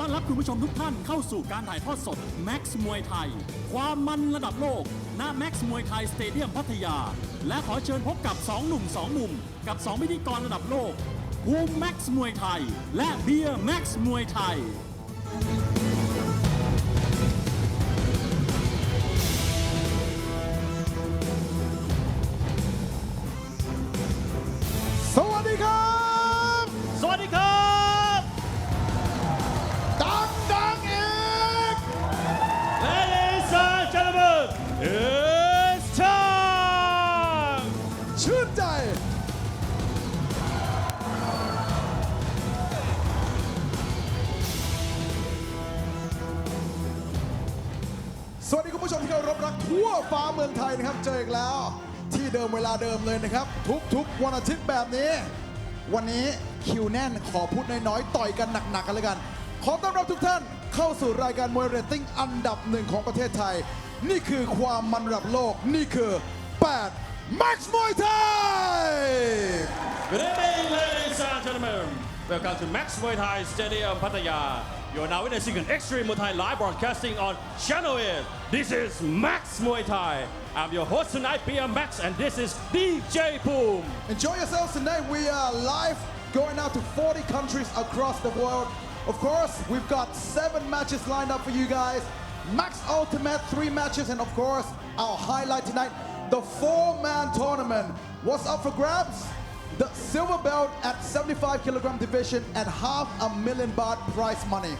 ต้อนรับคุณผู้ชมทุกท่านเข้าสู่การถ่ายทอดสด Max มวยไทย ความมันระดับโลก ณ Max มวยไทยสเตเดียมพัทยา และขอเชิญพบกับ 2 หนุ่ม 2 มุม กับ 2 พิธีกรระดับโลกภูมิ Max มวยไทย และเบียร์ Max มวยไทย ทั่วฟ้าเมืองไทยนะครับ เจออีกแล้ว ที่เดิมเวลาเดิมเลยนะครับ ทุกๆ วันอาทิตย์แบบนี้ วันนี้คิวแน่นขอพูดน้อยๆ ต่อยกันหนักๆกันเลยกัน ขอต้อนรับทุกท่านเข้าสู่รายการมวยเรตติ้งอันดับหนึ่งของประเทศไทย นี่คือความมันระดับโลกนี่คือ8 Max มวยไทย Good evening, ladies and gentlemen. Welcome to Max Muay Thai Stadium, Pattaya. Are now witnessing an Extreme Muay Thai live broadcasting on Channel 8. This is Max Muay Thai. I'm your host tonight, BM Max, and this is DJ Boom. Enjoy yourselves tonight. We are live going out to 40 countries across the world. Of course, we've got seven matches lined up for you guys. Max Ultimate, three matches, and of course, our highlight tonight, the four-man tournament. What's up for grabs? The silver belt at 75 kilogram division and half a million baht prize money.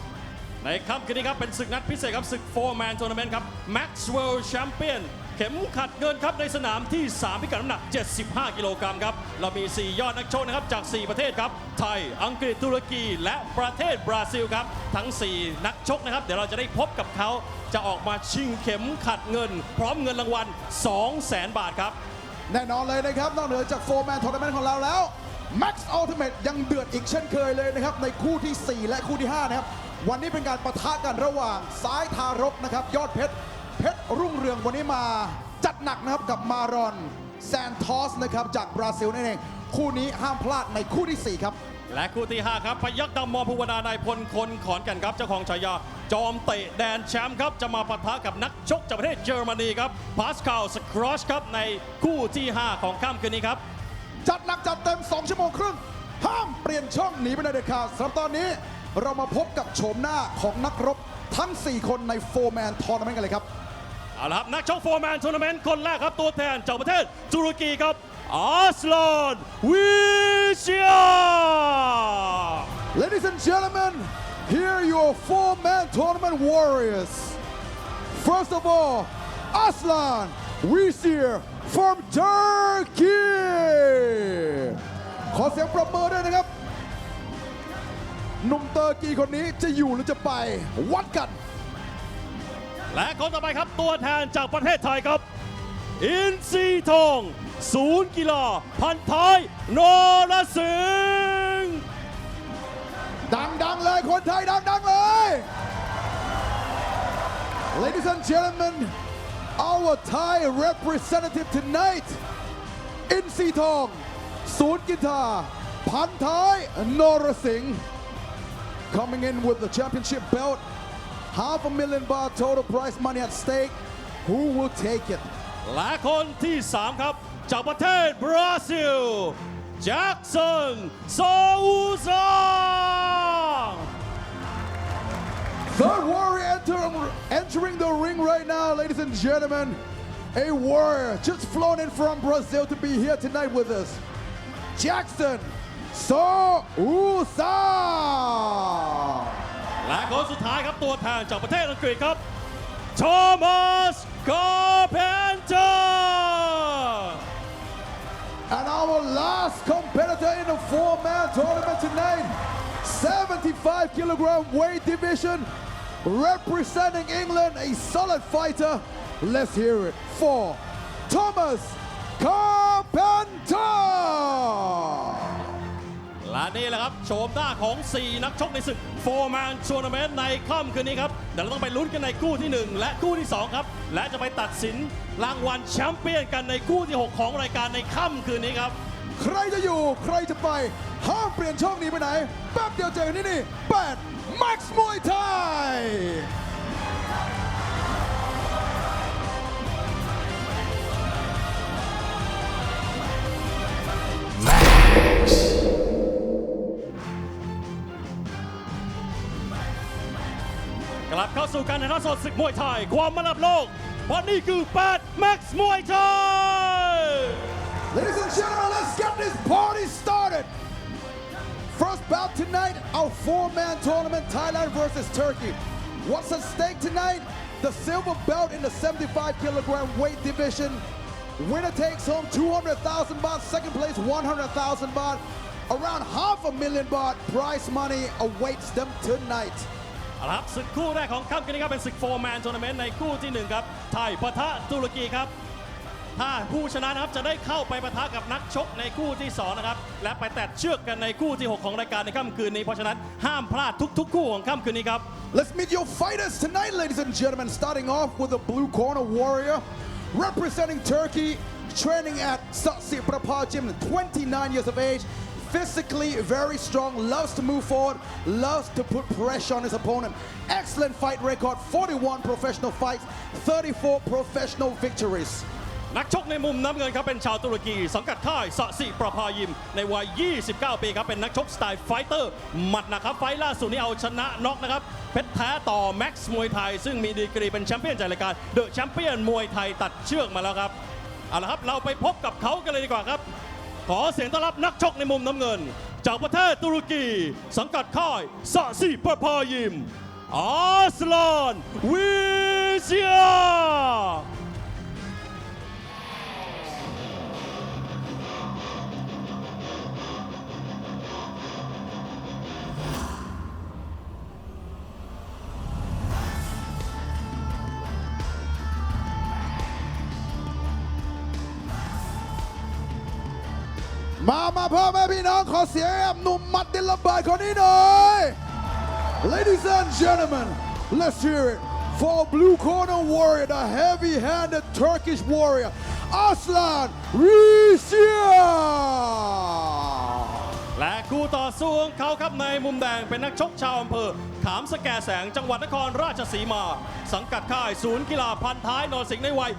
ในค่ำคืนนี้ครับ เป็นศึกนัดพิเศษครับศึก 4 Man Tournament ครับ Max World Champion เข็มขัดเงินครับในสนามที่ 3 พิกัดน้ำหนัก 75 กิโลกรัมครับ เรามี 4 ยอดนักชกนะครับ จาก 4 ประเทศครับ ไทย อังกฤษ ตุรกี และประเทศบราซิลครับ ทั้ง 4 นักชกนะครับ เดี๋ยวเราจะได้พบกับเขาจะออกมาชิงเข็มขัดเงิน พร้อมเงินรางวัล 200,000 บาทครับ แน่นอนเลยนะครับ นอกเหนือจากโฟร์แมนทัวร์นาเมนต์ของเราแล้ว Max Ultimate ยังเดือดอีกเช่นเคยเลยนะครับ ในคู่ที่ 4 และคู่ที่ 5 นะครับ วันนี้เป็นการประทะกันระหว่างซ้ายทารกนะครับ ยอดเพชร เพชรรุ่งเรืองวันนี้มาจัดหนักนะครับกับมารอนแซนทอสนะครับจากบราซิลนั่นเอง คู่นี้ห้ามพลาดในคู่ที่ 4 ครับ และคู่ที่ 5 ครับ พยักดำมอภูวนา นายพลคนขอนแก่นครับ เจ้าของฉายา จอมเตะแดนแชมป์ครับ จะมาปะทะกับนักชกจากประเทศเยอรมนีครับ พาสคาลสครอชครับ ในคู่ที่ 5 ของค่ำคืนนี้ครับ จัดหนักจัดเต็ม 2 ชั่วโมงครึ่ง ห้ามเปลี่ยนช่องหนีไปไหนเด็ดขาดสำหรับตอนนี้เรามาพบกับโฉมหน้าของนักรบทั้ง 4 คนในโฟร์แมนทัวร์นาเมนต์กันเลยครับเอาละครับนักชกโฟร์แมนทัวร์นาเมนต์คนแรกครับตัวแทนจากประเทศตุรกีครับอาสลานวิ เชีย Ladies and gentlemen, here are your four-man tournament warriors. First of all, Aslan Wisir from Turkey. ขอเสียงปรบมือด้วยนะครับ หนุ่มเตอร์กีคนนี้จะอยู่หรือจะไป วัดกัน และคนต่อไปครับตัวแทนจากประเทศไทยครับ อินซีทอง ศูนย์กีฬาพันท้ายนรสิงห์ดังๆเลยคนไทยดังๆเลย Ladies and gentlemen our Thai representative tonight อินซีทอง ศูนย์กีฬาพันท้ายนรสิงห์ coming in with the championship belt half a million baht total prize money at stake who will take it และคนที่ 3 ครับ จากประเทศบราซิล แจ็คสันซาอูซา Third warrior enter, entering the ring right now, ladies and gentlemen. A warrior just flown in from Brazil to be here tonight with us. Jackson Sousa. และคนสุดท้ายครับตัวแทนจากประเทศอังกฤษครับ โทมั four-man tournament tonight, 75 kilogram weight division, representing England, a solid fighter. Let's hear it for Thomas Carpenter. และนี่แหละครับโฉมหน้าของ 4 นักชกในศึกโฟร์แมนชัวร์นาเมนต์ในค่ำคืนนี้ครับเดี๋ยวเราต้องไปลุ้นกันในคู่ที่ 1 และคู่ที่ 2 ครับ และจะไปตัดสินรางวัลแชมเปี้ยนกันในคู่ที่ 6 ของรายการในค่ำคืนนี้ครับ ใครจะอยู่ใครจะไป ห้ามเปลี่ยนช่องหนี้ไปไหน แป๊บเดียวเจอกันที่นี่8 Max Muay Thai กลับเข้าสู่การถ่ายทอดสดศึกมวยไทย ความมันระดับโลกเพราะนี่คือ8 Max มวยไทย Ladies and gentlemen, let's get this party started. First bout tonight, our four-man tournament, Thailand versus Turkey. What's at stake tonight? The silver belt in the 75 kilogram weight division. Winner takes home 200,000 baht. Second place, 100,000 baht. Around half a million baht prize money awaits them tonight. เอาละครับศึกคู่แรกของค่ำคืนนี้ครับเป็นศึกโฟร์แมนทัวร์นาเมนต์ในคู่ที่ 1 ครับ ไทยปะทะตุรกีครับ ถ้าผู้ชนะนะครับจะได้เข้าไปปะทะกับนักชกในคู่ที่2นะครับและไปแตะเชือกกันในคู่ที่ 6 ของรายการในค่ำคืนนี้เพราะฉะนั้นห้ามพลาดทุกๆ คู่ของค่ำคืนนี้ครับ Let's meet your fighters tonight, ladies and gentlemen. Starting off with the blue corner warrior, representing Turkey, training at Satsi Prapha Gym, 29 years of age. Physically very strong, loves to move forward, loves to put pressure on his opponent. Excellent fight record 41 professional fights, 34 professional victories. นักชกในมุมน้ำเงินครับเป็นชาวตุรกี สังกัดค่ายสะสิประภายิม ในวัย 29 ปีครับเป็นนักชกสไตล์ไฟเตอร์หมัดนะครับ ไฟล่าสุดนี้เอาชนะน็อกนะครับ เพชรแท้ต่อแม็กซ์มวยไทย ซึ่งมีดีกรีเป็นแชมเปี้ยนจากรายการเดอะแชมเปี้ยนมวยไทยตัดเชือกมาแล้วครับ เอาละครับเราไปพบกับเขากันเลยดีกว่าครับ ขอเสียงต้อนรับนักชกในมุมน้ำเงิน จากประเทศตุรกี สังกัดค่ายสะสิประภายิมอาสลานวิเชีย มามาพ่อแม่พี่น้องขอเสียงให้กับหนุ่มมัดดินระเบิดคนนี้หน่อย Ladies and gentlemen let's hear it for blue corner warrior the heavy-handed Turkish warrior Aslan Rizia และคู่ต่อสู้ของเขาครับในมุมแดงเป็นนักชกชาวอำเภอขามสแกแสงจังหวัดนครราชสีมา สังกัดค่ายศูนย์กีฬาพันท้ายนรสิงห์ในวัย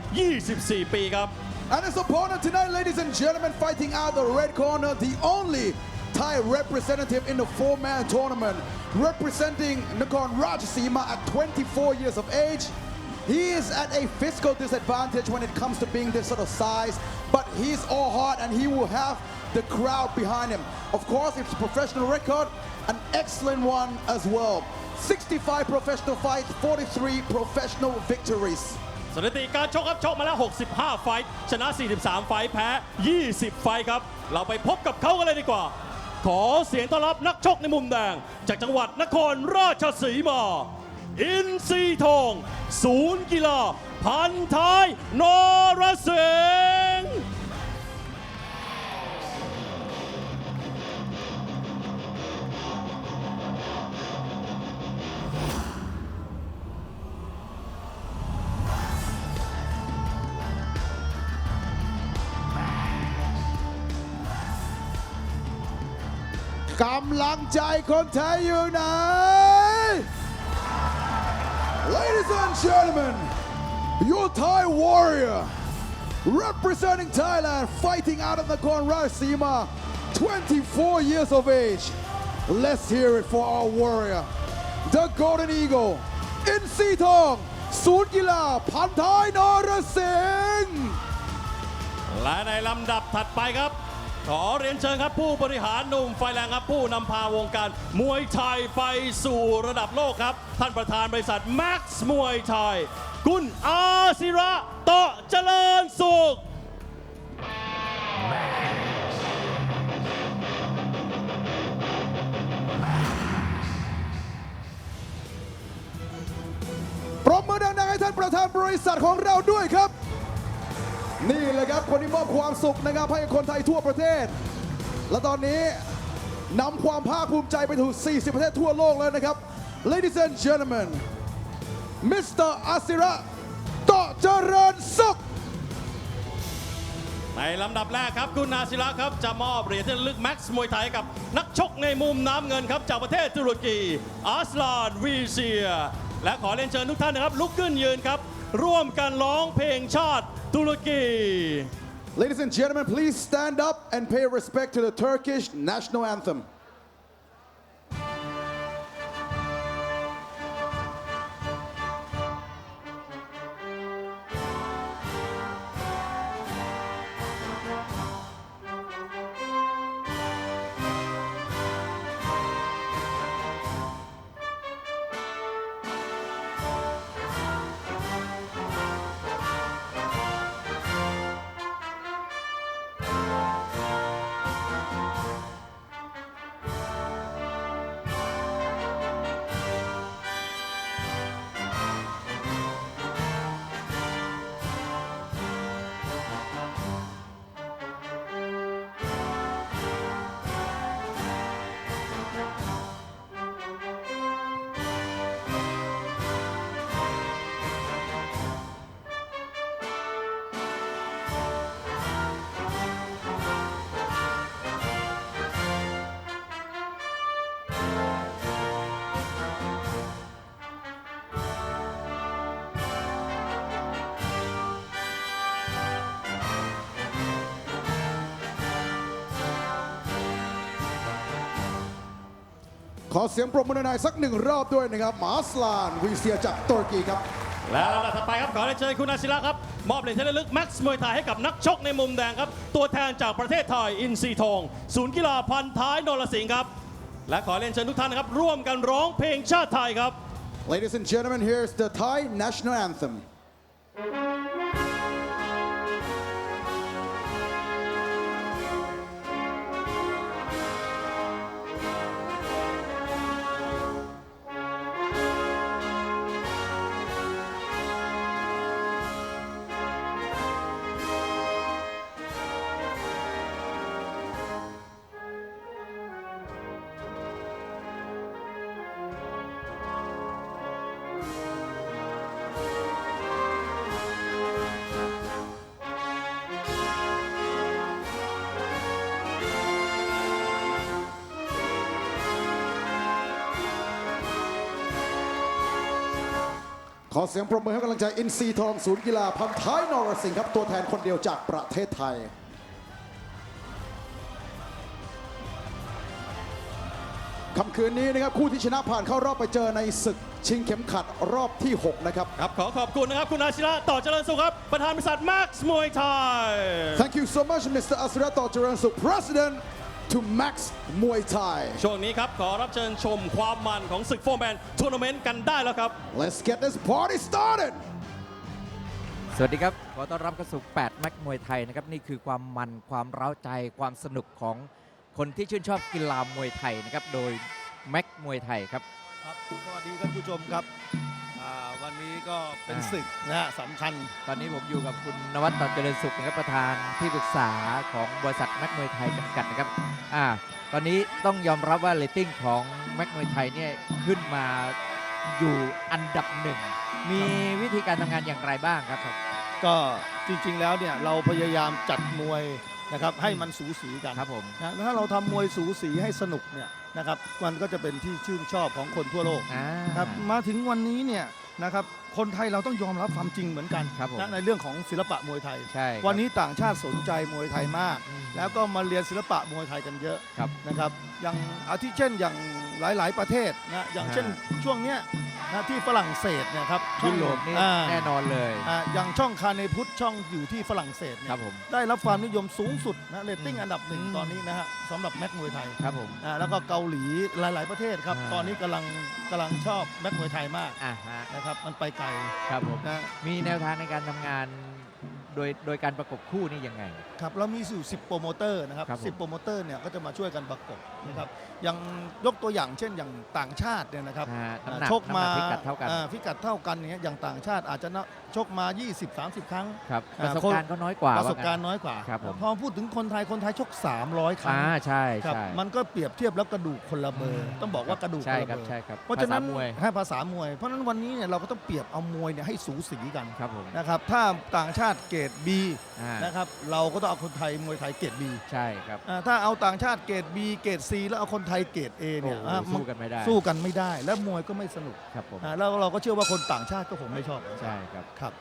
24 ปีครับ And his opponent tonight, ladies and gentlemen, fighting out the red corner, the only Thai representative in the four-man tournament, representing Nakorn Rajasima at 24 years of age. He is at a physical disadvantage when it comes to being this sort of size, but he's all heart and he will have the crowd behind him. Of course, it's professional record, an excellent one as well. 65 professional fights, 43 professional victories. สถิติการชกครับชกมาแล้ว 65 ไฟท์ชนะ 43 ไฟท์แพ้ 20 ไฟท์ครับ เราไปพบกับเขากันเลยดีกว่า ขอเสียงต้อนรับนักชกในมุมแดง จากจังหวัดนครราชสีมา อินซีทอง ศูนย์กีฬา พันท้าย นรสิง กำลังใจคนไทยอยู่ไหน Ladies and gentlemen your Thai warrior representing Thailand fighting out of the Sima 24 years of age let's hear it for our warrior the Golden Eagle อินซีทองศูนย์กีฬาพันท้ายนรสิงห์และในลำดับถัดไปครับ ขอเรียนเชิญครับผู้บริหารหนุ่มไฟแรงครับผู้นำพาวงการ มวยไทยไปสู่ระดับโลกครับ ท่านประธานบริษัท Max มวยไทยคุณอาศิระตาะเจริญสุข ปรบมือดังๆให้ท่านประธานบริษัทของเราด้วยครับ นี่เลยครับคนที่มอบความสุขนะครับให้คนไทยทั่วประเทศ และตอนนี้นำความภาคภูมิใจไปถึง 40 ประเทศทั่วโลกแล้วนะครับ Ladies and gentlemen Mr. Asira ต่อเจริญสุขในลำดับแรกครับคุณนาศิระครับจะมอบเหรียญที่ระลึกแม็กซ์มวยไทยกับนักชกในมุมน้ำเงินครับจากประเทศตุรกีอาสลานวีเซีย และขอเรียนเชิญทุกท่านนะครับลุกขึ้นยืนครับ ร่วมกันร้องเพลงชาติตุรกี Ladies and gentlemen, please stand up and pay respect to the Turkish national anthem. อเสียงปรบมือหน่อยๆสักหนึ่งรอบด้วยนะครับมาสลานวีเซียจากตุรกีครับและลำดับถัดไปครับขอเรียนเชิญคุณอาศิระครับ มอบเหรียญที่ระลึกแม็กซ์มวยไทยให้กับนักชกในมุมแดงครับ ตัวแทนจากประเทศไทยอินซีทอง ศูนย์กีฬาพันท้ายนรสิงห์ครับ และขอเรียนเชิญทุกท่านนะครับ ร่วมกันร้องเพลงชาติไทยครับ Ladies and gentlemen, here's the Thai national anthem. อเสียงปรบมือให้กำลังใจอินซีทองศูนย์กีฬาพันท้ายนรสิงห์ครับ ตัวแทนคนเดียวจากประเทศไทยค่ำคืนนี้นะครับ คู่ที่ชนะผ่านเข้ารอบไปเจอในศึกชิงเข็มขัดรอบที่ 6 นะครับ ครับขอขอบคุณนะครับ คุณอาศิระต่อเจริญสุขครับ ประธานบริษัทแม็กซ์มวยไทย Thank you so much Mr. Asrato Jaransuk President to Max Muay Thai ช่วงนี้ครับ ขอรับเชิญชมความมันของศึกโฟร์แมนทัวร์นาเมนต์กันได้แล้วครับ Let's get this party started สวัสดีครับ ขอต้อนรับเข้าสู่8แม็กมวยไทยนะครับ นี่คือความมันความเร้าใจความสนุกของคนที่ชื่นชอบกีฬามวยไทยนะครับ โดยแม็กมวยไทยครับ ครับสวัสดีท่านผู้ชมครับ อ่าวันนี้ก็เป็นอ่า ศึกนะฮะสำคัญ ตอนนี้ผมอยู่กับคุณนวัดต่อเจริญสุขนะครับประธานที่ปรึกษาของบริษัทแม็กมวยไทยจำกัดนะครับอ่าตอนนี้ต้องยอมรับว่าเรตติ้งของแม็กมวยไทยเนี่ยขึ้นมาอยู่อันดับหนึ่ง มีวิธีการทำงานอย่างไรบ้างครับ ก็จริงๆแล้วเนี่ยเราพยายามจัดมวย นะครับให้มันสูสีกันครับผมนะถ้าเราทำมวยสูสีให้สนุกเนี่ยนะครับมันก็จะเป็นที่ชื่นชอบของคนทั่วโลกอ่าครับมาถึงวันนี้เนี่ยนะครับคนไทยเราต้องยอมรับความจริงเหมือนกันครับผมนะในเรื่องของศิลปะมวยไทย ใช่ครับวันนี้ต่างชาติสนใจมวยไทยมาก อืมแล้วก็มาเรียนศิลปะมวยไทยกันเยอะครับ นะครับอย่างอาทิเช่นอย่างหลาย ๆ ประเทศนะอย่างเช่นอ่าช่วงเนี้ย นะที่ฝรั่งเศสเนะครับช่ยุองโรปนี่อ่าแน่นอนเลย อ่าอย่างช่องคาเนพุทธช่องอยู่ที่ฝรั่งเศสเนี่ครัยบผมได้รับความนิยมสูงสุดนะเรตติ้งอืมอันดับหนึ่งอืม ตอนนี้นะฮะสำหรับแม็กมวยไทยครับผม อ่าแล้วก็เกาหลีหลาย ๆประเทศครับ อ่า ตอนนี้กำลังกำลังชอบแม็กมวยไทยมากอ่าฮะนะครับมันไปไกลครับผม นะ มีแนวทางในการทำงานโดยโดยการประกบคู่นี่ยังไง ครับเรามีสู่ 10 โปรโมเตอร์นะครับครับผม 10 โปรโมเตอร์เนี่ยก็จะมาช่วยกันประกบนะครับ อย่างยกตัวอย่างเช่นอย่างต่างชาติเนี่ยนะครับอ่าน้ำหนักอ่าชกมาน้ำหนักพิกัดเท่ากัน อ่พิกัดเท่ากันเนี่ยอย่างต่างชาติอาจจะนะชกมา 20-30 ครั้ง ครับปอ่า ระสบการณ์ก็น้อยกว่าประสบการว่ณ์น้อยกว่าครับผม พอพูดถึงคนไทยคนไทยชก 300 ครั้งอ่าใช่ครับใช่มันก็เปรียบเทียบแล้วกระดูกคนละเบอร์ต้องบอกว่ากระดูกคใช่นละครับเบอร์ใช่ครับเพราะฉะนั้นภษมวยให้ภาษามวย เพราะฉะนั้นวันนี้เนี่ยเราก็ต้องเปรียบเอามวยเนี่ยให้สูสีกันครับผมนะครับถ้าต่างชาติเกรด B อ่านะครับเราก็ต้องเอาคนไทยมวยไทยเกรด B ใช่ครับ อ่าถ้าเอาต่างชาติเกรด B เกรด C แล้วเอาคนไทยเกรด A เนี่ยโอ้โหอะสู้กันไม่ได้ สู้กันไม่ได้ และมวยก็ไม่สนุกครับผม อ่าแล้วเราก็เชื่อว่าคนต่างชาติก็คงไม่ชอบใช่ครับ ครับ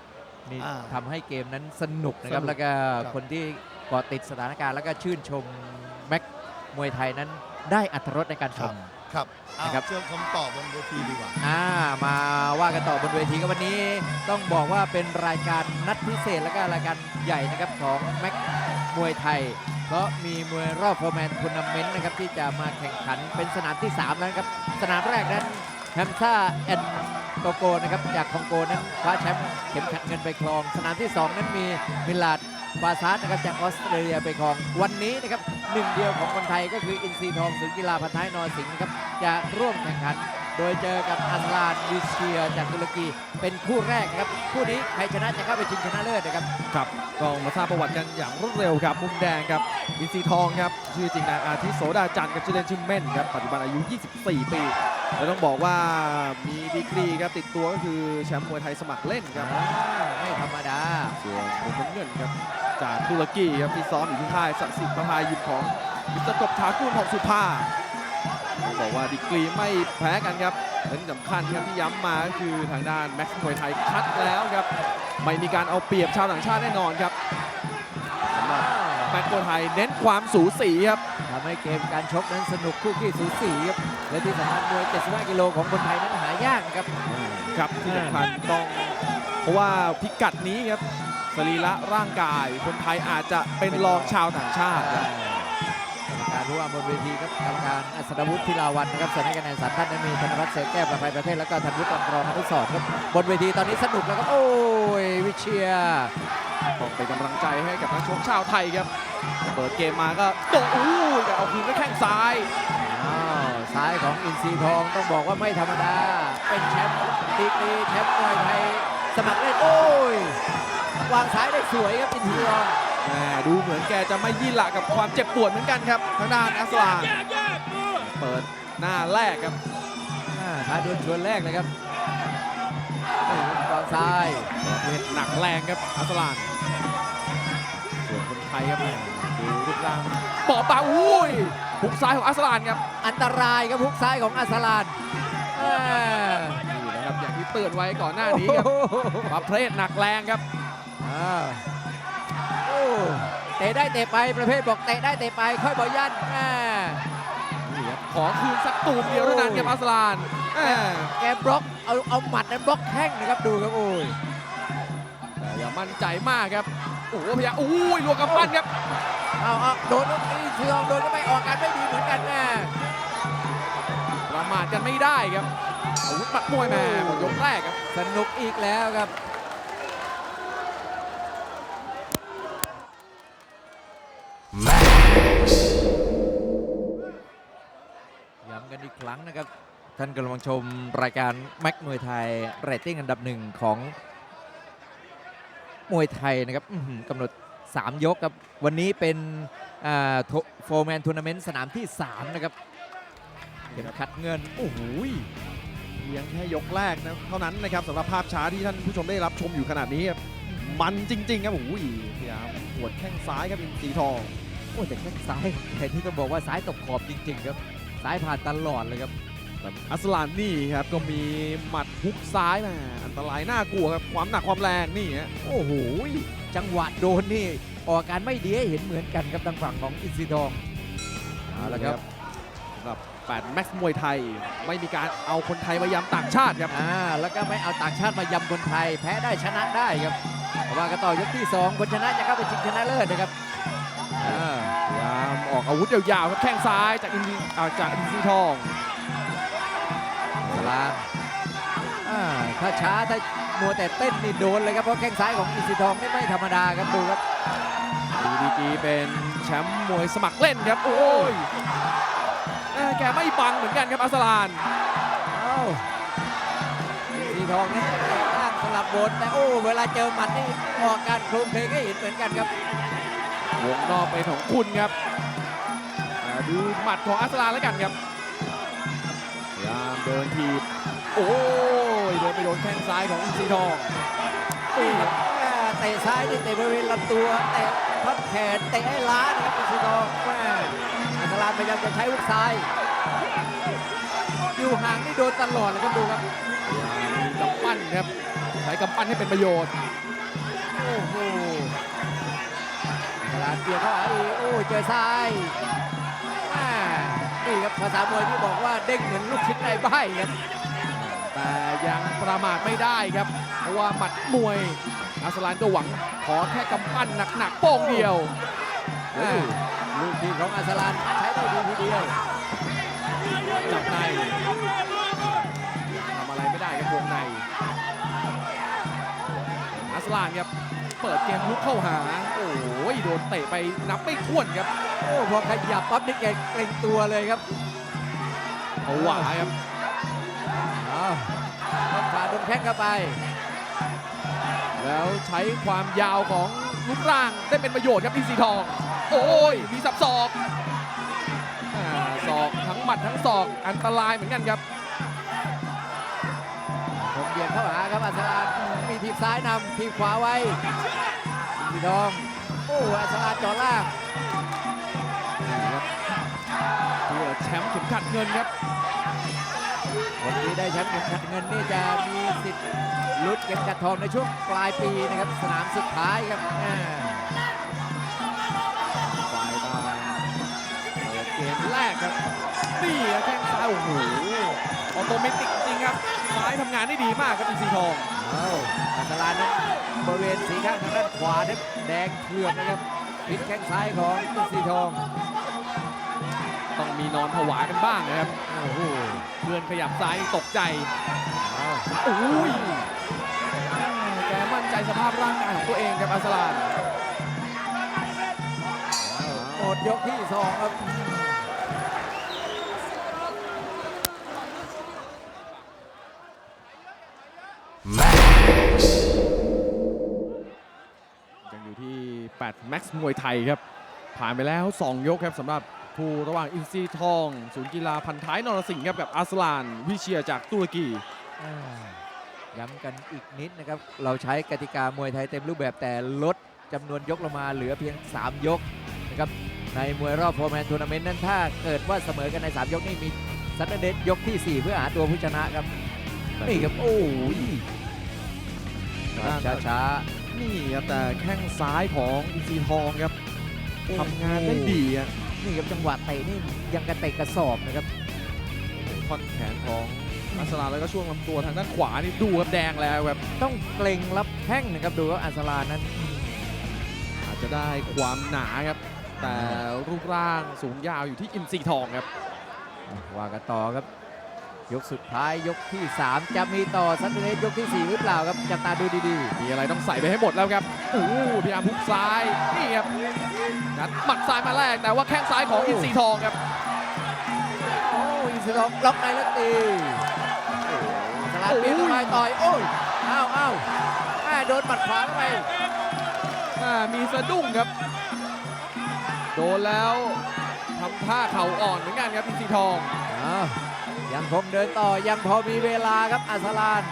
นี่อ่าทำให้เกมนั้นสนุกนะครับ สนุกแล้วก็ครับคนที่เกาะติดสถานการณ์ แล้วก็ชื่นชมแม็กมวยไทยนั้นได้อัตรรสในการชมครับนะครับ เชื่อคำตอบบนเวทีดีกว่า อ่ามาว่ากันต่อบนเวทีก็วันนี้ต้องบอกว่าเป็นรายการนัดพิเศษ และก็รายการใหญ่นะครับของแม็กมวยไทย เพราะมีมวยรอบโฟร์แมนทัวร์นาเมนต์นะครับที่จะมาแข่งขันเป็นสนามที่ 3 แล้วนครับ สนามแรกนั้นแฮมซ่าแอนโตโกนะครับจากคองโกนั้นคว้าแชมป์เข็มขัดเงินไปครอง สนามที่ 2 นั้นมีมิลาดฟาซาร์นะครับจากออสเตรเลียไปครอง วันนี้นะครับหนึ่งเดียวของคนไทยก็คืออินซีทองศูนย์กีฬาพันท้ายนอสิงห์นะครับจะร่วมแข่งขัน โดยเจอกับอัสลานวิเชียจากตุรกี เป็นคู่แรกนะครับ คู่นี้ใครชนะจะเข้าไปชิงชนะเลิศนะครับ ครับก็มาทราบประวัติกันอย่างรวดเร็วครับ มุมแดงครับ อินซีทองครับ ชื่อจริงนายอาทิตย์โสดาจันทร์กับชื่อเล่นชื่อเม่นครับ ปัจจุบันอายุ 24 ปี แล้วต้องบอกว่ามีดีกรีครับติดตัวก็คือแชมป์มวยไทยสมัครเล่นครับอ่าไม่ธรรมดา ส่วนมุมน้ำเงินครับ จากตุรกีครับที่ซ้อมอยู่ที่ค่ายสักดิ์สิทธิ์ประภายิมของมิสเตอร์กบทากุลของสุภา ต้องบอกว่าดีกรีไม่แพ้กันครับและที่สำคัญครับที่ย้ำมาก็คือทางด้านแม็กซ์มวยไทยคัดแล้วครับ ไม่มีการเอาเปรียบชาวต่างชาติแน่นอนครับสำหรับแม็กซ์มวยไทยเน้นความสูสีครับทำให้เกมการชกนั้นสนุกคู่ขี้สูสีครับและที่สำคัญมวย 75 กิโลของคนไทยนั้นหายากนะครับครับที่สำคัญต้องเพราะว่าพิกัดนี้ครับสรีระร่างกาย คนไทยอาจจะเป็นรองชาวต่างชาติครับกรรมการ ผู้ว่าบนเวทีครับกรรมการอัศดวุฒิพิลาวันนะครับส่วนให้คะแนนสามท่านนั้นมีธนวัฒน์เสือแก้วประภัยประเทศแล้วก็ธันวุฒิอังกรองอนุสรณ์ครับบนเวทีตอนนี้สนุกแล้วครับโอ้ยวิเชียร์ต้องเป็นกำลังใจให้กับนักชกชาวไทยครับ เปิดเกมมาก็โตะอู้ยแต่เอาคืนด้วยแข้งซ้ายอ้าวซ้ายของอินทรีทองต้องบอกว่าไม่ธรรมดา เป็นแชมป์ดีกรีแชมป์มวยไทยสมัครเล่นโอ้ยวางซ้ายได้สวยครับอินทรีทองแหม ดูเหมือนแกจะไม่ยี่หละกับความเจ็บปวดเหมือนกันครับทางด้านอัสลานเปิดหน้าแรกครับอ่าท้าดวลชวนแรกเลยครับนี่ครับวางซ้ายประเภทหนักแรงครับอัสลานส่วนคนไทยครับแหมดูรูปร่างปอบปาอุ้ยหุกซ้ายของอัสลานครับอันตรายครับฮุกซ้ายของอัสลานแม่นี่นะครับอย่างที่เตือนไว้ก่อนหน้านี้ครับโอ้โหประเภทหนักแรงครับอ่าโอ้ เตะได้เตะไปประเภทบอกเตะได้เตะไปค่อยบอยันแม่นี่ครับขอคืนสักตูมเดียวเท่านั้นครับอัสลานแหมแกบล็อกเอาเอาหมัดนั้นบล็อกแข้งนะครับดูครับโอ้ยแต่อย่ามั่นใจมากครับโอ้โหพยายามอุ้ยลวงกำปั้นครับเอาเอาโดนลูกนี้เชืองโดนก็ไม่ออกกันไม่ดีเหมือนกันแม่ประมาทกันไม่ได้ครับอาวุธหมัดมวยแม่หมดยกแรกครับสนุกอีกแล้วครับ ย้ำกันอีกครั้งนะครับ ท่านกำลังชมรายการแม็กมวยไทยเรตติ้งอันดับหนึ่งของมวยไทยนะครับกำหนด 3 ยกครับ วันนี้เป็นโฟร์แมนทัวร์นาเมนต์สนามที่ 3 นะครับเข็มขัดเงิน โอ้โหเพียงแค่ยกแรกนะเท่านั้นนะครับสำหรับภาพช้าที่ท่านผู้ชมได้รับชมอยู่ขนาดนี้ครับมันจริง ๆ ครับโอ้ยพยายามหัวดแข้งซ้ายครับอินสีทองโอ้แต่แข้งซ้ายแต่ที่ต้องบอกว่าซ้ายตกขอบจริง ๆ ครับ ซ้ายผ่านตลอดเลยครับอัสลานนี่ครับก็มีหมัดฮุกซ้ายมาอันตรายน่ากลัวครับความหนักความแรงนี่ฮะโอ้โหจังหวะโดนนี่ออกอาการไม่ดีให้เห็นเหมือนกันครับทางฝั่งของอินซีทองเอาละครับสำหรับแปดแม็กซ์มวยไทย ไม่มีการเอาคนไทยมายำต่างชาติครับอ่าแล้วก็ไม่เอาต่างชาติมายำคนไทย แพ้ได้ชนะได้ครับเอาว่ากันต่อยกที่ 2 คนชนะจะเข้าไปชิงชนะเลิศนะครับอ่าพยายาม ออกอาวุธยาวๆครับแข้งซ้ายจากอินดีอ่าจากอินซีทองสลามอ่าถ้าช้าถ้ามัวแต่เต้นนี่โดนเลยครับเพราะแข้งซ้ายของอินซีทองนี่ไม่ธรรมดาครับดูครับดีดีกีเป็นแชมป์มวยสมัครเล่นครับ โอ้ยเอ้ยแกไม่บังเหมือนกันครับอัสลานเอ้าอินซีทองนี่เตะล่างสลับบนแต่โอ้เวลาเจอหมัดนี่ออกการโครงเพลงให้เห็นเหมือนกันครับวงนอกเป็นของคุณครับอ่า ดูหมัดของอัสลานแล้วกันครับพยายามเดินทีบโอ้ยเดินไปโดนแข้งซ้ายของอินทรีทองนี่ครับแม่เตะซ้ายนี่เตะบริเวณลำตัวเตะพับแขนเตะให้ล้านะครับอินทรีทองแม่อัศรานพยายามจะใช้ลูกซ้ายอยู่ห่างนี่โดนตลอดเลยครับดูครับมีกำปั้นครับใช้กำปั้นให้เป็นประโยชน์โอ้โหอัศรานเบียดเข้าหาอีกโอ้เจอซ้ายแม่ นี่ครับภาษามวยที่บอกว่าเด้งเหมือนลูกชิ้นในบ้ายครับแต่ยังประมาทไม่ได้ครับ เพราะว่าหมัดมวยอัสลานก็หวังขอแค่กำปั้นหนักๆโป้งเดียวแม่ลูกทีมของอัศรานใช้ได้ดีทีเดียวจับในทำอะไรไม่ได้ครับวงในอัสลานครับ เปิดเกมลุกเข้าหา โอ้ยโดนเตะไปนับไม่ถ้วนครับ โอ้พอขยับปั๊บนี่แกเกรงตัวเลยครับเอาหวาครับอ้าวต้นขาโดนแข้งเข้าไป แล้วใช้ความยาวของรูปร่างได้เป็นประโยชน์ครับอินทรีทอง โอ้ยมีสับศอกอ่าศอกทั้งหมัดทั้งศอกอันตรายเหมือนกันครับ ผมเบียดเข้าหาครับอัศรานมีทีบซ้ายนำทีบขวาไว้สีทองโอ้อัศรานเจ่อล่างเพื่อแชมป์เข็มขัดเงินครับคนที่ได้แชมป์เข็มขัดเงินนี่จะมีสิทธิ์ลุ้นเข็มขัดทองในช่วงปลายปีนะครับสนามสุดท้ายครับอ่าฝ่ายต่างเปิดเกมแรกครับ นี่ครับแข้งซ้ายโอ้โหออโตเมติกจริงครับซ้ายทำงานได้ดีมากครับอินทรีทองเอาอัศรานนั้นบริเวณสีข้างทางด้านขวานั้นแดงเถือกนะครับพิษแข้งซ้ายของสีทองต้องมีนอนผวากันบ้างนะครับโอ้โหเพื่อนขยับซ้ายตกใจเอาโอ้ยแกมั่นใจสภาพร่างกายของตัวเองครับอัสลานหมดยกที่สองครับ 8 Max มวยไทยครับ ผ่านไปแล้ว 2 ยกครับสำหรับคู่ระหว่างอินซีทอง ศูนย์กีฬาพันท้ายนรสิงห์ครับกับอัสลาน วิเชียจากตุรกีอ่าย้ำกันอีกนิดนะครับ เราใช้กติกามวยไทยเต็มรูปแบบแต่ลดจำนวนยกลงมาเหลือเพียง 3 ยกนะครับในมวยรอบโฟร์แมนทัวร์นาเมนต์นั้นถ้าเกิดว่าเสมอกันใน 3 ยกนี่มีซันเดนยกทีสี่ 4 เพื่อหาตัวผู้ชนะครับนี่ครับโอ้ยช้าช้า นี่ครับแต่แข้งซ้ายของอินซีทองครับทำงานได้ดีอะๆนี่ครับจังหวะเตะนี่ยังกระเตะกระสอบนะครับท่อนแขนของอัสลานแล้วก็ช่วงลำตัวทางด้านขวานี่ดูครับแดงแล้วแบบต้องเกรงรับแข้งนะครับดูว่าอัศรานนั้น อาจจะได้ความหนาครับ แต่รูปร่างสูงยาวอยู่ที่อินซีทองครับว่ากันต่อครับ ยกสุดท้ายยกที่ 3 จะมีต่อซันเดเนสยกที่ 4 หรือเปล่าครับจับตาดูดีมีอะไรต้องใส่ไปให้หมดแล้วครับโอ้โหพยายามพุกซ้ายนี่ครับงัดหมัดซ้ายมาแรกแต่ว่าแข้งซ้ายของอินซีทองครับๆโอ้ยอินทรองล็อกในแล้วตีสลัดเปลี่ยนเข้าไปต่อยโอ้ยอ้าวอ้าวแม่โดนหมัดขวาเข้าไปอ่ามีสะดุ้งครับ โดนแล้วทำท่าเข่าอ่อนเหมือนกันครับอินซีทอง อ้าวยังคงเดินต่อยังพอมีเวลาครับอัสลาน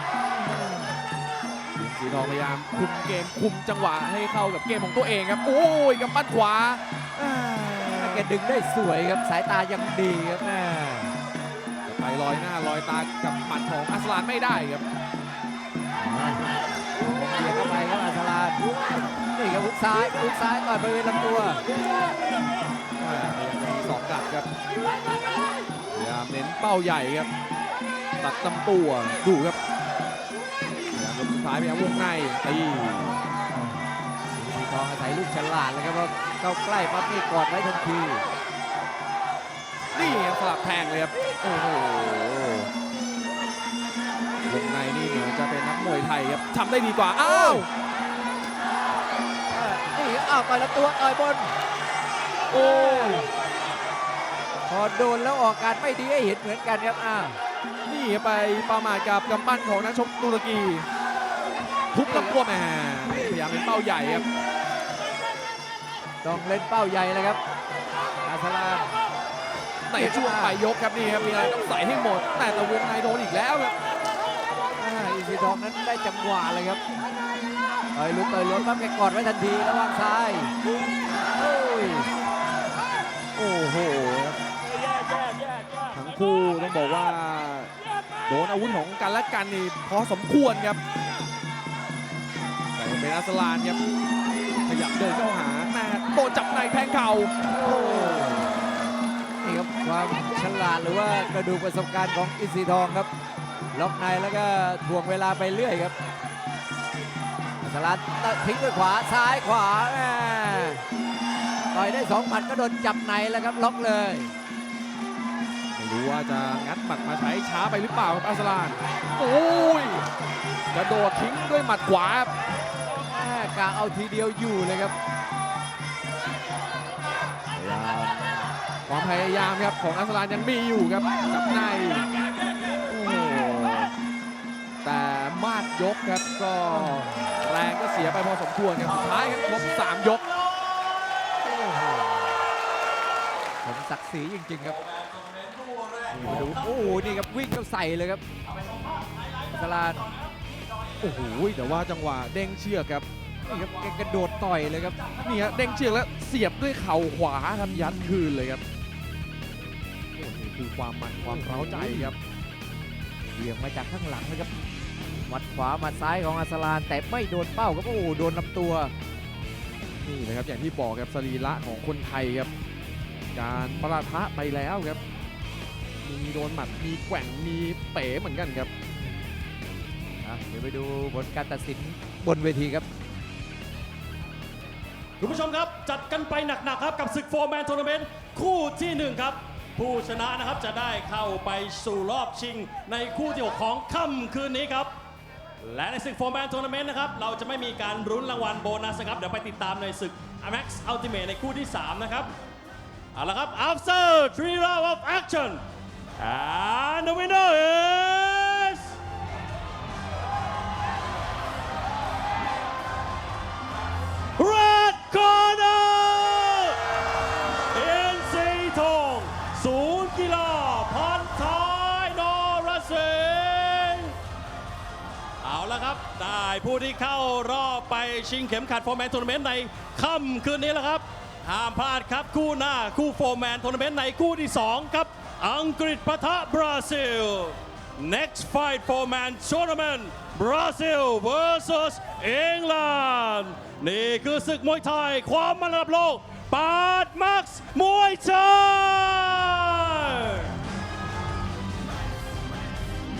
อินซีทองพยายามคุมเกมคุมจังหวะให้เข้ากับเกมของตัวเองครับ โอ้ยกับปั้นขวาอ่าแกดึงได้สวยครับสายตายังดีครับแม่จะไปลอยหน้าลอยตากับหมัดของอัสลานไม่ได้ครับเบียดเข้าไปครับอัสลานนี่ครับหุกซ้ายหุกซ้ายต่อยบริเวณลำตัวอ่าพยายามจะมีสองดักครับพ ยายามเน้นเป้าใหญ่ครับ ตัดลำตัวดูครับพยายามยกสุดท้ายพยายามวงในตีสีทองอาศัยลูกฉลาดเลยครับว่าเข้าใกล้ปั๊บนี่กอดไว้ทันทีนี่ครับสลับแทงเลยครับโอ้โหวงในนี่เหมือนจะเป็นนักมวยไทยครับทำได้ดีกว่าอ้าวนี่อ้าวต่อยลำตัวต่อยบน โอ้ พอโดนแล้วออกการไม่ดีให้เห็นเหมือนกันครับอ้านี่ไปประมาทกับกำปั้นของนักชกตุรกี ทุบลำตัวแหมพยายามเป็นเป้าใหญ่ครับ ต้องเล่นเป้าใหญ่เลยครับอาสลานในช่วงปลายยกครับนี่ครับมีอะไรต้องใส่ให้หมด แต่ต่วงในโดนอีกแล้วครับอ่าอินซีทองนั้นได้จังหวะเลยครับต่อยลุดต่อยลุดปั๊บแกกอดไว้ทันทีระหว่างซ้าย โอ้โห คู่ต้องบอกว่า โดนอาวุธของกันและกันนี่พอสมควรครับแต่เป็นอัสลานครับขยับเดินเข้าหาแต่โดนจับในแทงเข่าโอ้นี่ครับความฉลาดหรือว่ากระดูกประสบการณ์ของอินซีทองครับ ล็อกในแล้วก็ถ่วงเวลาไปเรื่อยครับอัสลานทิ้งด้วยขวาซ้ายขวาแม่ต่อยได้สองหมัดก็โดนจับในแล้วครับล็อกเลย ไม่รู้ว่าจะงัดหมัดมาใช้ช้าไปหรือเปล่าครับอัสลานโอ้ยกระโดดทิ้งด้วยหมัดขวาครับแกะเอาทีเดียวอยู่เลยครับความพยายามครับของอัสลานยังมีอยู่ครับจับในโอ้แต่มาดยกครับก็แรงก็เสียไปพอสมควรครับสุดท้ายครับครบสามยกผมศักดิ์ศรีจริงๆครับ โอ้โหนี่ครับวิ่งเข้าใส่เลยครับสลานโอ้โหแต่ว่าจังหวะเด้งเชือกครับนี่ครับแกกระโดดต่อยเลยครับนี่ฮะเด้งเชือกแล้วเสียบด้วยเข่าขวาทำยัดคืนเลยครับโอ้นี่คือความมันความเร้าใจครับเหวี่ยงมาจากข้างหลังนะครับหมัดขวาหมัดซ้ายของอาสลานแต่ไม่โดนเป้าครับโอ้โหโดนลำตัวนี่นะครับอย่างที่บอกครับสรีระของคนไทยครับ การประทะไปแล้วครับ มีโดนหมัดมีแกว่งมีเป๋เหมือนกันครับอะเดี๋ยวไปดูผลการตัดสินบนเวทีครับ คุณผู้ชมครับ จัดกันไปหนัก ๆ ครับกับศึกโฟร์แมนทัวร์นาเมนต์คู่ที่ 1 ครับ ผู้ชนะนะครับจะได้เข้าไปสู่รอบชิง ในคู่ที่ 6 ของค่ำคืนนี้ครับ และในศึกโฟร์แมนทัวร์นาเมนต์นะครับ เราจะไม่มีการรุ้นรางวัลโบนัสนะครับ เดี๋ยวไปติดตามในศึก Amex Ultimate ในคู่ที่ 3 นะครับ เอาละครับ after three round of action and the winner is Red Corner เอ็นซีทองศูนย์กีฬาพันท้ายนรสิงห์เอาละครับ ได้ผู้ที่เข้ารอบไปชิงเข็มขัดโฟร์แมนทัวร์นาเมนต์ในค่ำคืนนี้แล้วครับ ห้ามพลาดครับ คู่หน้าคู่โฟร์แมนทัวร์นาเมนต์ในคู่ที่ 2 ครับ อังกฤษปะทะบราซิล Next fight for man tournament Brazil versus England นี่คือศึกมวยไทย ความมันระดับโลกปาดมักซ์มวยไทย